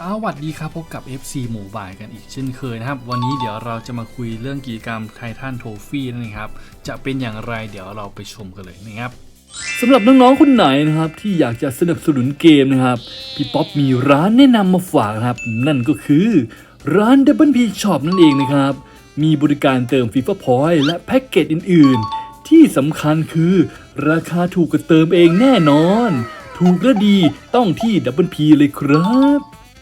สวัสดีครับพบกับ FC Mobile กันอีกเช่นเคยนะครับ วันนี้เดี๋ยวเราจะมาคุยเรื่องกิจกรรมไททันโทฟี่นั่นเองครับ จะเป็นอย่างไรเดี๋ยวเราไปชมกันเลยนะครับสำหรับน้องๆคนไหนนะครับ ที่อยากจะสนับสนุนเกมนะครับ พี่ป๊อปมีร้านแนะนำมาฝากนะครับ นั่นก็คือร้าน Double P Shop นั่นเองนะครับ มีบริการเติม FIFA Point และแพ็กเกจอื่น ๆ ที่สำคัญคือราคาถูกกว่าเติมเองแน่นอน ถูกและดีต้องที่ Double P เลยครับ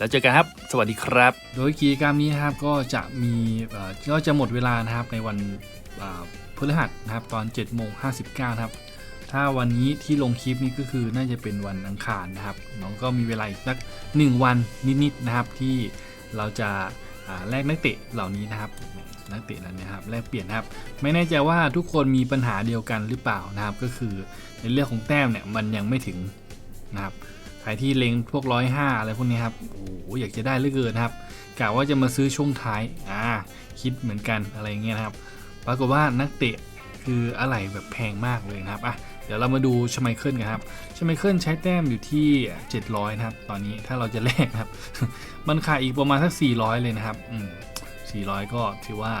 แล้วเจอกันครับ สวัสดีครับ โดยกิจกรรมนี้นะครับก็จะมีก็จะหมดเวลานะครับในวันพฤหัสนะครับตอน7โมง59นะครับ ถ้าวันนี้ที่ลงคลิปนี้ก็คือน่าจะเป็นวันอังคารนะครับน้องก็มีเวลาอีกสัก 1 วันนิดๆนะครับที่เราจะาแลกนักเตะเหล่านี้นะครับนักเตะเหล่านี้นะครับแลกเปลี่ยนครับ ไม่แน่ใจว่าทุกคนมีปัญหาเดียวกันหรือเปล่านะครับ ก็คือในเรื่องของแต้มเนี่ยมันยังไม่ถึงนะครับ ใครที่เล็งพวกร้อยห้าอะไรพวกนี้ครับโอ้โหอยากจะได้เหลือเกินนะครับกะว่าจะมาซื้อช่วงท้ายอ่าคิดเหมือนกันอะไรเงี้ยนะครับ ปรากฏว่านักเตะคืออะไรแบบแพงมากเลยนะครับอะเดี๋ยวเรามาดูชไมเคิลกันครับชไมเคิลใช้แต้มอยู่ที่ 700 นะครับ ตอนนี้ถ้าเราจะแลกนะครับ มันขาดอีกประมาณสัก 400 เลยนะครับอืม400 ก็ถือว่า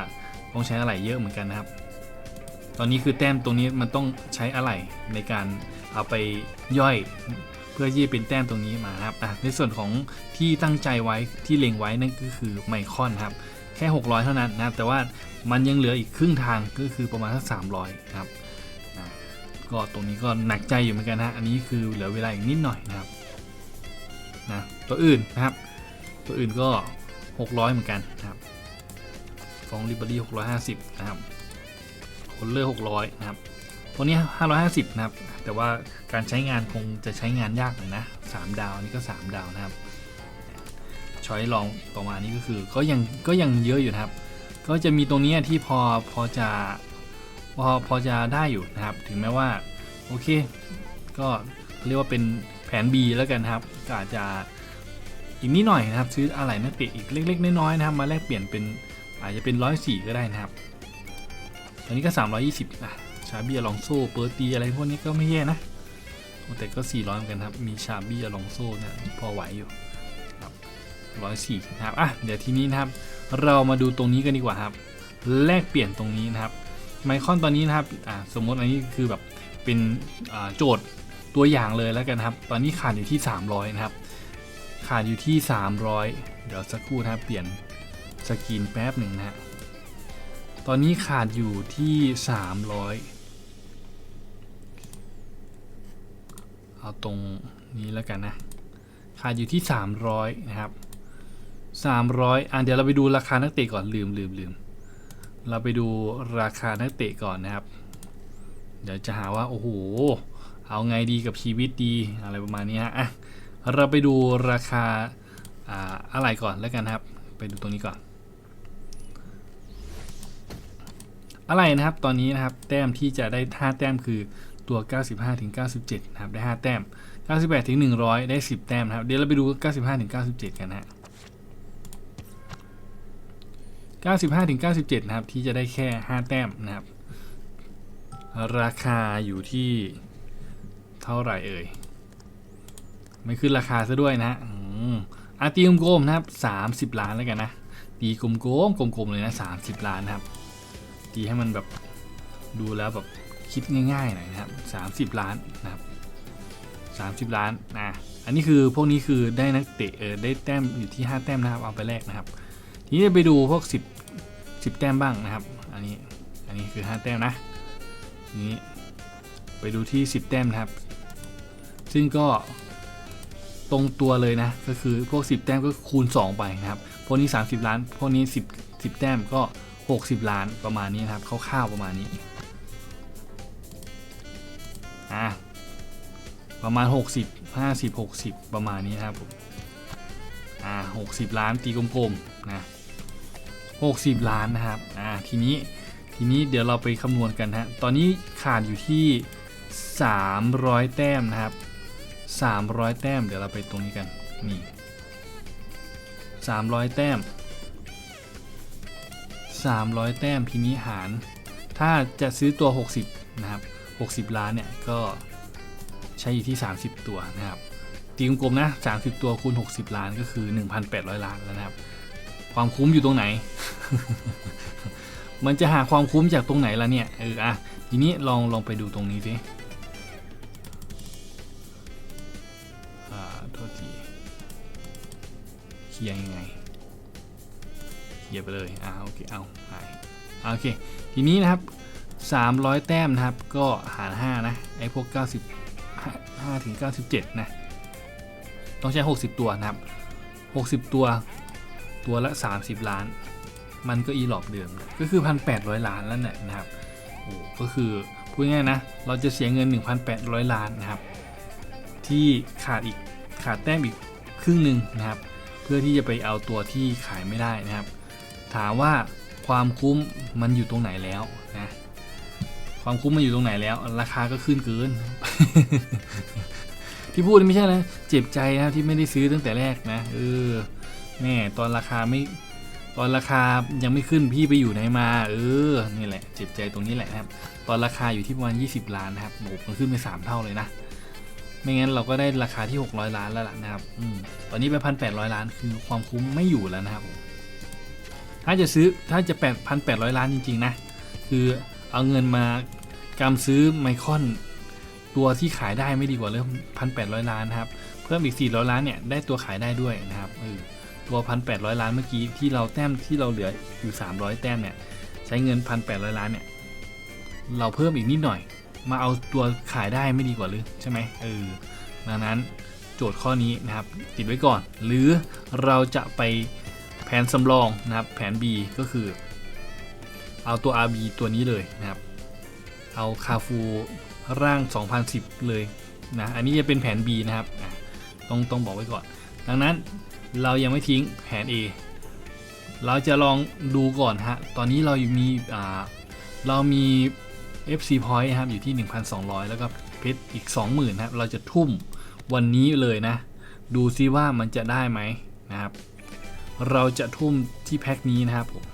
ต้องใช้อะไรเยอะเหมือนกันนะครับ ตอนนี้คือแต้มตรงนี้มันต้องใช้อะไรในการเอาไปย่อย พื่อที่จะเป็นแต้มตรงนี้มาครับอะในส่วนของที่ตั้งใจไว้ที่เล็งไว้นั่นก็คือไมคอนครับแค่ 600 เท่านั้นนะครับแต่ว่ามันยังเหลืออีกครึ่งทางก็คือประมาณสัก300ครับก็ตรงนี้ก็หนักใจอยู่เหมือนกันนะอันนี้คือเหลือเวลาอีกนิดหน่อยนะครับนะตัวอื่นนะครับ ตัวอื่นก็ 600 เหมือนกันนะครับฟองลิเบอรี่650 นะครับคนเลอร์600 นะครับ ตัวนี้ 550 นะครับ แต่ว่าการใช้งานคงจะใช้งานยากหน่อยนะ3ดาวนนี้ก็ 3 ดาวนะครับช้อยลองประมานี้ก็คือก็ยังก็ยังเยอะอยู่นะครับ ก็จะมีตรงนี้ที่พอพอจะพอพอจะได้อยู่นะครับ ถึงแม้ว่าโอเค ก็เรียกว่าเป็นแผน B แล้วกันครับก็อาจจะอีกนิดหน่อยนะครับ ซื้ออะไรนักเตะอีกเล็ก ๆ น้อยๆนะครับ มาแลกเปลี่ยนเป็นอาจจะเป็น104ก็ได้นะครับ ตอนนี้ก็ 320อะ ชาบี้อลองโซ่เปิร์ตีอะไรพวกนี้ก็ไม่แย่นะ แต่ก็ 400เหมือนกันครับ มีชาบี้อลองโซ่เนี่ยพอไหวอยู่ครับ104นะครับ อะ เดี๋ยวทีนี้นะครับ เรามาดูตรงนี้กันดีกว่าครับ แลกเปลี่ยนตรงนี้นะครับ ไมคอนตอนนี้นะครับ อ่า สมมติอันนี้คือแบบเป็นโจทย์ตัวอย่างเลยแล้วกันครับ ตอนนี้ขาดอยู่ที่ 300 นะครับ ขาดอยู่ที่ 300 เดี๋ยวสักครู่นะครับ เปลี่ยนสกรีนแป๊บหนึ่งนะฮะตอนนี้ขาดอยู่ที่ 300 เอาตรงนี้แล้วกันนะขาดอยู่ที่ 300 นะครับ300อะเดี๋ยวเราไปดูราคานักเตะก่อนลืมลืมลืมเราไปดูราคานักเตะก่อนนะครับ เดี๋ยวจะหาว่าโอ้โหเอาไงดีกับชีวิตดีอะไรประมาณนี้ฮะอะเราไปดูราคาอ่าอะไรก่อนแล้วกันครับ ไปดูตรงนี้ก่อน อะไรนะครับตอนนี้นะครับแต้มที่จะได้5แต้มคือ ตัว 95ถึง97 นะครับ ได้ 5 แต้ม 98ถึง100 ได้ 10 แต้มนะครับ เดี๋ยวเราไปดู 95ถึง97 กันนะฮะ95ถึง97 นะครับ ที่จะได้แค่ 5 แต้มนะครับ ราคาอยู่ที่เท่าไหร่เอ่ย ไม่ขึ้นราคาซะด้วยนะฮะอืมอาตีกลมๆนะครับ 30 ล้านแล้วกันนะ ตีกลมๆกลมๆเลยนะ 30 ล้านนะครับ ตีให้มันแบบดูแล้วแบบ คิดง่ายๆหน่อยนะครับ30ล้านนะครับ30ล้านนะอันนี้คือพวกนี้คือได้นักเตะเออได้แต้มอยู่ที่ 5 แต้มนะครับเอาไปแลกนะครับ ทีนี้ไปดูพวก 10 10 แต้มบ้างนะครับ อันนี้อันนี้คือ 5 แต้มนะนี้ไปดูที่ 10 แต้มนะครับ ซึ่งก็ตรงตัวเลยนะก็คือพวก 10 แต้มก็คูณ 2 ไปนะครับพวกนี้ 30 ล้านพวกนี้ 10 10 แต้มก็ 60 ล้านประมาณนี้นะครับคร่าวๆประมาณนี้ ประมาณ 60 50 60 ประมาณนี้ครับผมอ่า60 ล้านตีกลมๆนะ60 ล้านนะครับอ่าทีนี้ทีนี้เดี๋ยวเราไปคำนวณกันฮะตอนนี้ขาดอยู่ที่ 300 แต้มนะครับ 300 แต้มเดี๋ยวเราไปตรงนี้กันนี่300 แต้ม 300 แต้มทีนี้หาร ถ้าจะซื้อตัว 60 นะครับ 60 ล้านเนี่ยก็ ใช้อยู่ที่ 30 ตัวนะครับตีกลมๆนะ 30 ตัวคูณ 60 ล้านก็คือ 1,800 ล้านแล้วนะครับ ความคุ้มอยู่ตรงไหน มันจะหาความคุ้มจากตรงไหนล่ะเนี่ย เอออะ ทีนี้ลองลองไปดูตรงนี้สิอ่าโทษทีเคลียร์ยังไงเคลียร์ไปเลย อ่าโอเค เอาหายอ่าโอเค ทีนี้นะครับ 300 แต้มนะครับ ก็หาร 5 นะ ไอ้พวก 90 5ถึง97 นะ ต้องใช้ 60 ตัวนะครับ 60 ตัว ตัวละ 30 ล้าน มันก็อีหลอบเดิม ก็คือ 1,800 ล้านแล้วเนี่ยนะครับ โอ้ก็คือพูดง่ายๆนะ เราจะเสียเงิน 1,800 ล้านนะครับ ที่ขาดอีก ขาดแต้มอีกครึ่งหนึ่งนะครับ เพื่อที่จะไปเอาตัวที่ขายไม่ได้นะครับ ถามว่าความคุ้มมันอยู่ตรงไหนแล้วนะ ความคุ้มมันอยู่ตรงไหนแล้ว ราคาก็ขึ้นเกิน ที่พูดไม่ใช่นะ เจ็บใจนะที่ไม่ได้ซื้อตั้งแต่แรกนะเออแม่ตอนราคาไม่ตอนราคายังไม่ขึ้นพี่ไปอยู่ไหนมา เออนี่แหละ เจ็บใจตรงนี้แหละครับ ตอนราคาอยู่ที่ประมาณ 20 ล้านนะครับโอ้โหมันขึ้นไป 3 เท่าเลยนะ ไม่งั้นเราก็ได้ราคาที่ 600 ล้านแล้วล่ะนะครับอตอนนี้ไปพันแปดล้านคือความคุ้มไม่อยู่แล้วนะครับถ้าจะซื้อถ้าจะแปดพันแปดร้อยล้านจริง ๆ นะ คือ เอาเงินมากำซื้อไมคอน ตัวที่ขายได้ไม่ดีกว่าเริ่มพันแปดร้อยล้านครับ เพิ่มอีก400ล้านเนี่ยได้ตัวขายได้ด้วยนะครับเออตัวพันแปดร้อยล้านเมื่อกี้ที่เราแต้มที่เราเหลืออยู่300แต้มเนี่ยใช้เงินพันแปดร้อยล้านเนี่ยเราเพิ่มอีกนิดหน่อย มาเอาตัวขายได้ไม่ดีกว่าหรือใช่ไหมเออดังนั้นโจทย์ข้อนี้นะครับติดไว้ก่อน หรือเราจะไปแผนสำรองนะครับแผน B ก็คือ เอาตัว RB ตัวนี้เลยนะครับ เอาคาฟูร่าง 2010 เลยนะ อันนี้จะเป็นแผน B นะครับ ต้องต้องบอกไว้ก่อน ดังนั้นเรายังไม่ทิ้งแผน A เราจะลองดูก่อนฮะ ตอนนี้เรามีอ่าเรามี FC point นะครับอยู่ที่ 1,200 แล้วก็เพชรอีก 20,000ครับ เราจะทุ่มวันนี้เลยนะ ดูซิว่ามันจะได้ไหมนะครับ เราจะทุ่มที่แพ็คนี้นะครับผม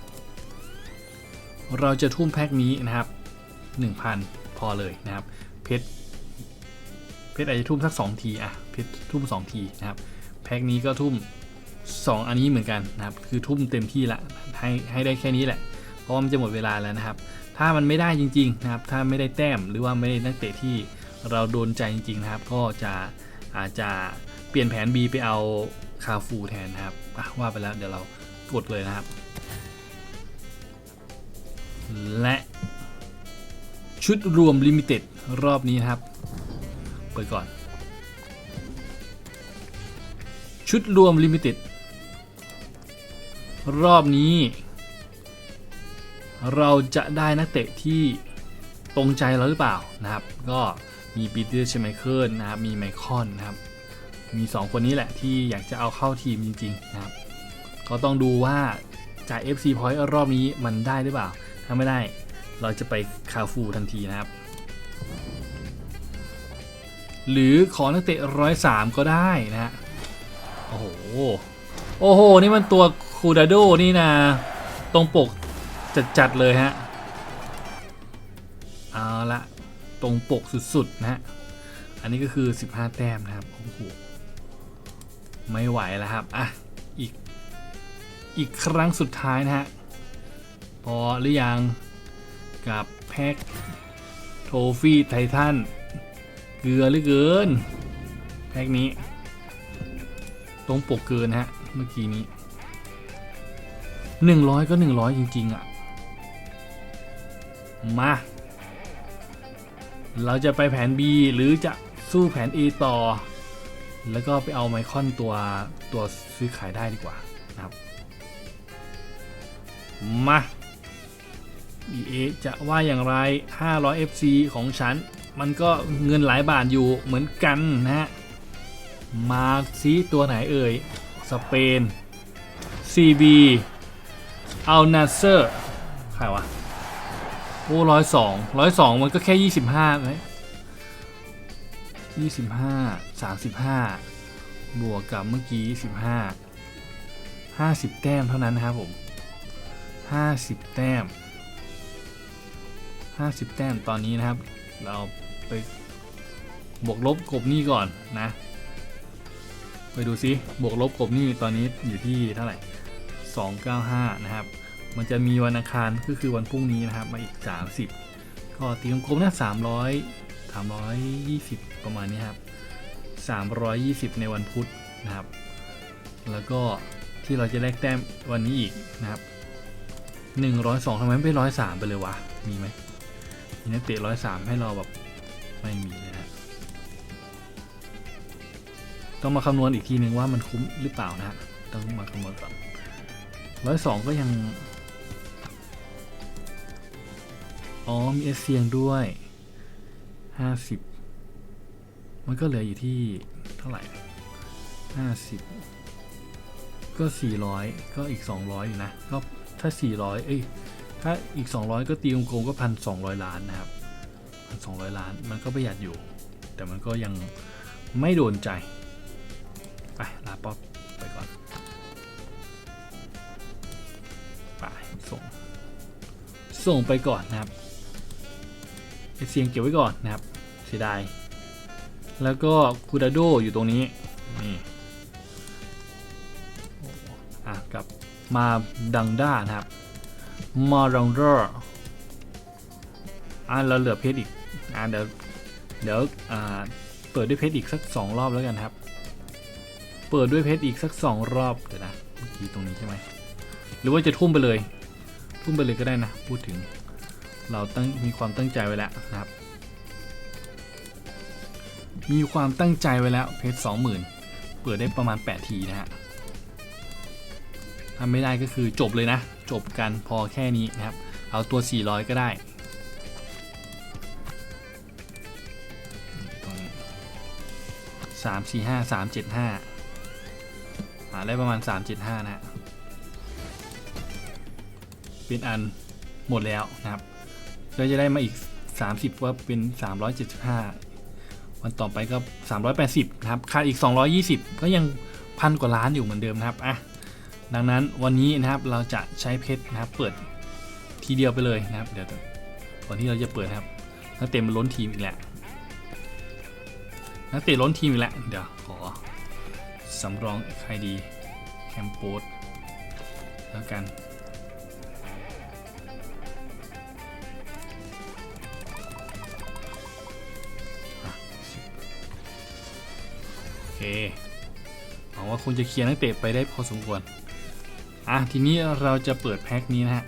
เราจะทุ่มแพ็คนี้นะครับ 1,000 พอเลยนะครับ เพชร เพชรอาจจะทุ่มสัก 2 ทีอะเพชรทุ่ม 2 ทีนะครับ แพ็คนี้ก็ทุ่ม 2 อันนี้เหมือนกันนะครับ คือทุ่มเต็มที่ละ ให้ให้ได้แค่นี้แหละ เพราะมันจะหมดเวลาแล้วนะครับ ถ้ามันไม่ได้จริง ๆ นะครับ ถ้าไม่ได้แต้มหรือว่าไม่ได้นักเตะที่เราโดนใจจริง ๆ นะครับ ก็จะอาจจะเปลี่ยนแผน B ไปเอาคาฟูแทนนะครับว่าไปแล้วเดี๋ยวเรากดเลยนะครับ และชุดรวมลิมิเต็ดรอบนี้นะครับ เปิดก่อน ชุดรวมลิมิเต็ดรอบนี้ เราจะได้นักเตะที่ตรงใจเราหรือเปล่านะครับ ก็มีปีเตอร์เชมเคิลนะครับ มีไมคอนนะครับ มี 2 คนนี้แหละที่อยากจะเอาเข้าทีมจริง ๆ นะครับ ก็ต้องดูว่าจาก FC Point รอบนี้มันได้หรือเปล่า ถ้าไม่ได้เราจะไปคาฟูทันทีนะครับ หรือขอนักเตะร้อยสามก็ได้นะฮะโอ้โห โอ้โห นี่มันตัวคูดาโดนี่นะ ตรงปกจัดๆเลยฮะ เอาละตรงปกสุด ๆ นะฮะ อันนี้ก็คือ 15 แต้มนะครับ โอ้โห ไม่ไหวแล้วครับ อะ อีก อีกครั้งสุดท้ายนะฮะ พอหรือยังกับแพ็กโทฟี่ไททันเกลือหลือเกิน แพ็กนี้ ตรงปกเกินฮะ เมื่อกี้นี้ 100 ก็ 100 จริง ๆ อะ มา เราจะไปแผน B หรือจะสู้แผน A ต่อ แล้วก็ไปเอาไมคอนตัวตัวซื้อขายได้ดีกว่านะครับ มา EA จะว่าอย่างไร 500 FC ของฉัน มันก็เงินหลายบาทอยู่เหมือนกันนะฮะ มาซีตัวไหนเอ่ย สเปน CB อัลนาเซอร์ ใครวะ โอ้ร้อยสองร้อยสองมันก็แค่ยี่สิบห้าไหมยี่สิบห้าสามสิบห้าบวกกับเมื่อกี้สิบห้าห้าสิบแต้มเท่านั้นนะครับผมห้าสิบแต้ม ห้าสิบแต้มตอนนี้นะครับ เราไปบวกลบกบหนี้ก่อนนะ ไปดูซิบวกลบกบหนี้ตอนนี้อยู่ที่เท่าไหร่ 295 นะครับ มันจะมีวันอังคารก็คือวันพรุ่งนี้นะครับมาอีก 30 ก็ตีกลมๆนะ300 320 ประมาณนี้ครับ 320 ในวันพุธนะครับ แล้วก็ที่เราจะแลกแต้มวันนี้อีกนะครับ 102ทำไมไม่ไป103ไปเลยวะ มีไหม มีนักเตะ103ให้เราแบบไม่มีเลยนะต้องมาคำนวณอีกทีหนึ่งว่ามันคุ้มหรือเปล่านะฮะต้องมาคำนวณก่อนร้อยสองก็ยัง อ๋อ มีเอสเซียงด้วยห้าสิบมันก็เหลืออยู่ที่เท่าไหร่ห้าสิบก็สี่ร้อยก็อีกสองร้อยนะ ก็ถ้าสี่ร้อยเอ้ย ถ้าอีกสองร้อยก็ตีกลมๆก็พันสองร้อยล้านนะครับพันสองร้อยล้านมันก็ประหยัดอยู่ แต่มันก็ยังไม่โดนใจ ไป ลาป๊อปไปก่อน ไป ส่ง ส่งไปก่อนนะครับเสียงเก็บไว้ก่อนนะครับ เสียดาย แล้วก็คูดาโดอยู่ตรงนี้ นี่ อะ กับมาดังด้านะครับ มาดังด้าอะเราเหลือเพชรอีกอะเดี๋ยวเดี๋ยวอ่าเปิดด้วยเพชรอีกสักสองรอบแล้วกันครับ เปิดด้วยเพชรอีกสักสองรอบเดี๋ยวนะเมื่อกี้ตรงนี้ใช่ไหมหรือว่าจะทุ่มไปเลย ทุ่มไปเลยก็ได้นะ พูดถึง เราตั้งมีความตั้งใจไว้แล้วนะครับ มีความตั้งใจไว้แล้วเพชรสองหมื่นเปิดได้ประมาณ 8 ทีนะฮะ ทำไม่ได้ก็คือจบเลยนะ จบกันพอแค่นี้นะครับ เอาตัว 400 ก็ได้สามสี่ห้าสามเจ็ดห้าหาได้ประมาณ 375 นะฮะเป็นอันหมดแล้วนะครับก็จะได้มาอีก 30 ว่าเป็น 375 วันต่อไปก็ 380 นะครับค่าอีก 220 ก็ยังพันกว่าล้านอยู่เหมือนเดิมนะครับ อะ ดังนั้นวันนี้นะครับเราจะใช้เพชรนะครับเปิดทีเดียวไปเลยนะครับเดี๋ยวก่อนที่เราจะเปิดครับนักเตะมันล้นทีมอีกแล้วนักเตะล้นทีมอีกแล้วเดี๋ยวขอสำรองใครดีแคมโปสแล้วกันโอเคหวังว่าคุณจะเคลียร์นักเตะไปได้พอสมควร อะทีนี้เราจะเปิดแพ็คนี้นะฮะ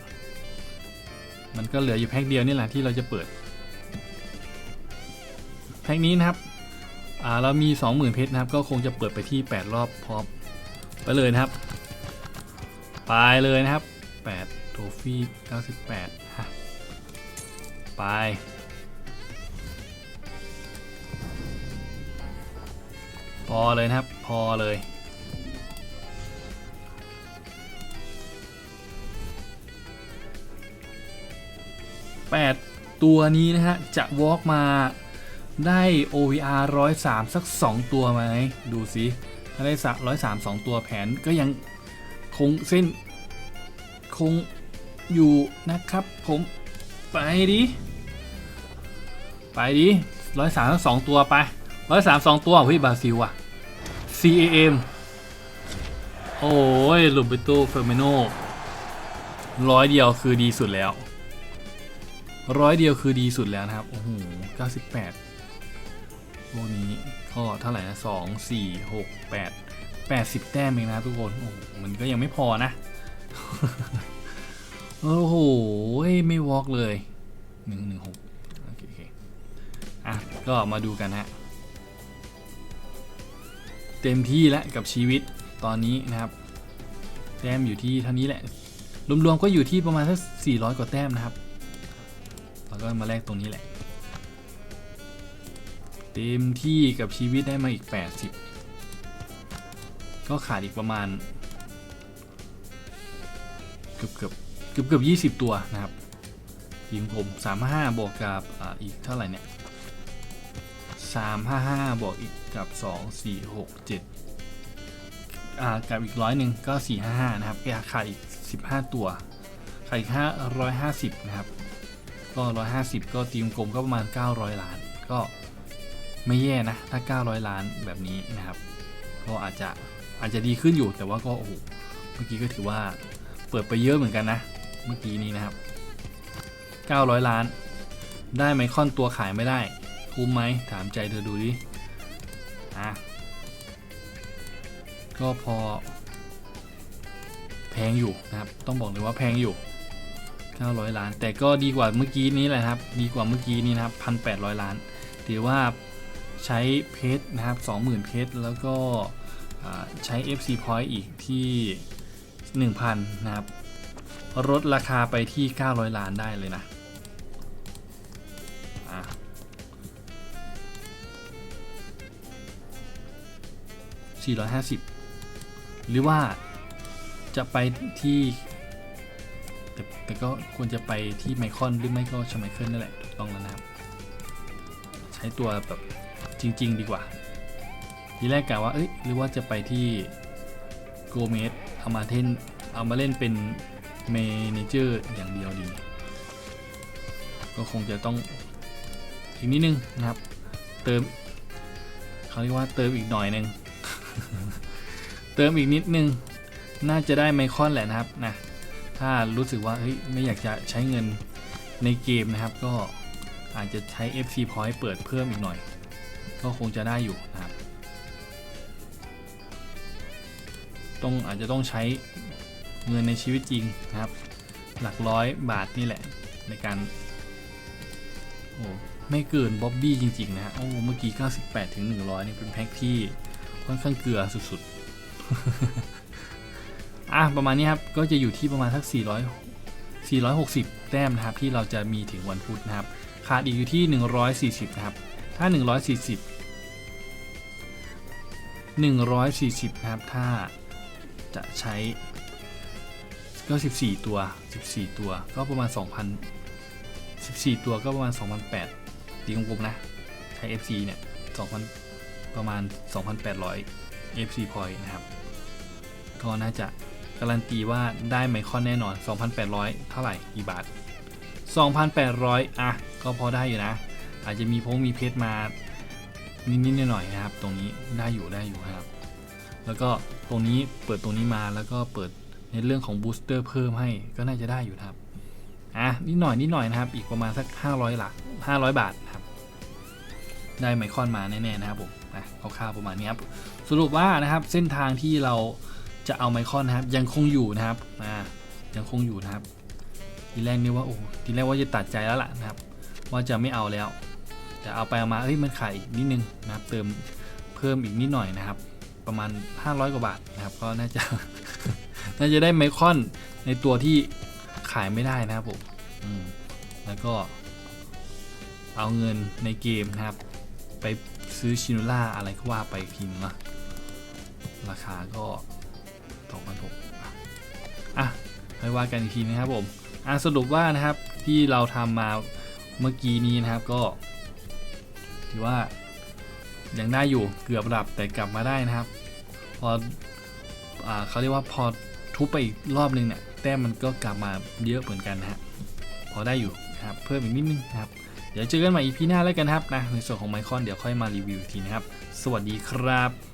มันก็เหลืออยู่แพ็คเดียวนี่แหละที่เราจะเปิด แพ็คนี้นะครับอ่าเรามี 20,000 เพชรนะครับ ก็คงจะเปิดไปที่ 8 รอบพร้อมไปเลยนะครับ ไปเลยนะครับ 8 โทฟี่98ฮะไปพอเลยนะครับ พอเลย 8 ตัวนี้นะฮะ จะวอล์กมาได้ OVR 103 สัก 2 ตัวไหมดูสิถ้าได้สัก103 2 ตัวแผนก็ยังคงเส้น คงอยู่นะครับผมไปดิ ไปดิ103ทั้ง2ตัวไป103 2ตัวเฮ้ยบราซิลอะ CAM โอ้ยลูเบโตเฟอร์เมโนร้อยเดียวคือดีสุดแล้ว ร้อยเดียวคือดีสุดแล้วนะครับ โอ้โห98พวกนี้ก็เท่าไหร่นะสองสี่หกแปดแปดสิบแต้มเองนะทุกคน โอ้โห มันก็ยังไม่พอนะ โอ้โห ไม่วอล์กเลยหนึ่งหนึ่งหกโอเคโอเคอะ ก็มาดูกันฮะ เต็มที่แล้วกับชีวิตตอนนี้นะครับ แต้มอยู่ที่เท่านี้แหละ รวมๆก็อยู่ที่ประมาณสัก400 กว่าแต้มนะครับ แล้วก็มาแลกตรงนี้แหละ เต็มที่กับชีวิตได้มาอีก 80 ก็ขาดอีกประมาณ เกือบเกือบเกือบเกือบยี่สิบตัวนะครับทีมผมสามห้าบวกกับอ่าอีกเท่าไหร่เนี่ยสามห้าห้าบวกอีกกับสองสี่หกเจ็ดอ่ากับอีกร้อยหนึ่งก็สี่ห้าห้านะครับก็ขาดอีกสิบห้าตัวขาดอีกห้าร้อยห้าสิบนะครับ ก็ร้อยห้าสิบก็ทีมกลมก็ประมาณเก้าร้อยล้าน ก็ไม่แย่นะ ถ้าเก้าร้อยล้านแบบนี้นะครับ ก็อาจจะอาจจะดีขึ้นอยู่แต่ว่าก็โอ้โหเมื่อกี้ก็ถือว่าเปิดไปเยอะเหมือนกันนะ เมื่อกี้นี้นะครับ 900 ล้าน ได้ไมคอนตัวขายไม่ได้ คุ้มไหมถามใจเธอดูดิอะก็พอ แพงอยู่นะครับ ต้องบอกเลยว่าแพงอยู่ 900 ล้าน แต่ก็ดีกว่าเมื่อกี้นี้แหละครับ ดีกว่าเมื่อกี้นี้นะครับ 1,800 ล้าน ถือว่าใช้เพชรนะครับ 20,000 เพชร แล้วก็ใช้ FC Point อีกที่ 1,000 นะครับลดราคาไปที่ 900 ล้านได้เลยนะอะ450 หรือว่าจะไปที่ แต่ก็ควรจะไปที่ไมคอนหรือไม่ก็ชไมเคิลนั่นแหละถูกต้องแล้วนะครับ ใช้ตัวแบบจริง ๆ ดีกว่า ทีแรกกะว่าเอ้ยหรือว่าจะไปที่โกเมสเอามาเท่นเอามาเล่นเป็นเมเนเจอร์อย่างเดียวดี ก็คงจะต้องอีกนิดนึงนะครับ เติมเขาเรียกว่าเติมอีกหน่อยนึง เติมอีกนิดนึง น่าจะได้ไมคอนแหละนะครับนะ ถ้ารู้สึกว่าเฮ้ยไม่อยากจะใช้เงินในเกมนะครับ ก็อาจจะใช้ FC Point เปิดเพิ่มอีกหน่อย ก็คงจะได้อยู่นะครับต้องอาจจะต้องใช้เงินในชีวิตจริงนะครับ หลักร้อยบาทนี่แหละในการโอ้ไม่เกินบ๊อบบี้จริง ๆ นะฮะโอ้เมื่อกี้ 98 ถึง 100 นี่เป็นแพ็คที่ค่อนข้างเกลือสุด ๆ อะประมาณนี้ครับ ก็จะอยู่ที่ประมาณสัก 400 460 แต้มนะครับ ที่เราจะมีถึงวันพุธนะครับ ขาดอีกอยู่ที่ 140 นะครับ ถ้า 140 140 นะครับ ถ้าจะใช้ก็ 14 ตัว 14 ตัว ก็ประมาณ 2,000 14 ตัวก็ประมาณ 2,800ตีกลมๆนะ ใช้ FC เนี่ย2,000 ประมาณ 2,800 FC point นะครับ ก็น่าจะ การันตีว่าได้ไมคอนแน่นอน 2,800 เท่าไหร่กี่บาท 2,800 อะ ก็พอได้อยู่นะ อาจจะมีพงมีเพชรมา นิดๆหน่อยๆนะครับ ตรงนี้ได้อยู่ได้อยู่ครับ แล้วก็ตรงนี้เปิดตรงนี้มาแล้วก็เปิดในเรื่องของบูสเตอร์เพิ่มให้ก็น่าจะได้อยู่นะครับ อะ นิดหน่อยนิดหน่อยนะครับ อีกประมาณสัก 500 หลัก 500 บาทครับ ได้ไมคอนมาแน่ๆนะครับผมนะคร่าวๆประมาณนี้ครับ สรุปว่านะครับเส้นทางที่เรา จะเอาไมคอนนะครับ ยังคงอยู่นะครับอ่ายังคงอยู่นะครับ ทีแรกนี่ว่าโอ้ทีแรกว่าจะตัดใจแล้วล่ะนะครับ ว่าจะไม่เอาแล้ว แต่เอาไปเอามาเอ้ยมันขายอีกนิดนึงนะครับ เติมเพิ่มอีกนิดหน่อยนะครับ ประมาณ 500 กว่าบาทนะครับ ก็น่าจะน่าจะได้ไมคอนในตัวที่ขายไม่ได้นะครับผมอืมแล้วก็เอาเงินในเกมนะครับ ไปซื้อชินูล่าอะไรก็ว่าไปอีกทีนึงนะราคาก็ ตกพันหกอะไปว่ากันอีกทีนะครับผมอะสรุปว่านะครับที่เราทำมาเมื่อกี้นี้นะครับก็ถือว่ายังได้อยู่เกือบหลับแต่กลับมาได้นะครับ พออ่าเขาเรียกว่าพอทุบไปอีกรอบนึงเนี่ยแต้มมันก็กลับมาเยอะเหมือนกันนะฮะพอได้อยู่นะครับเพิ่มอีกนิดนึงนะครับ เดี๋ยวเจอกันใหม่ EP หน้าแล้วกันครับนะในส่วนของไมคอนเดี๋ยวค่อยมารีวิวอีกทีนะครับ สวัสดีครับ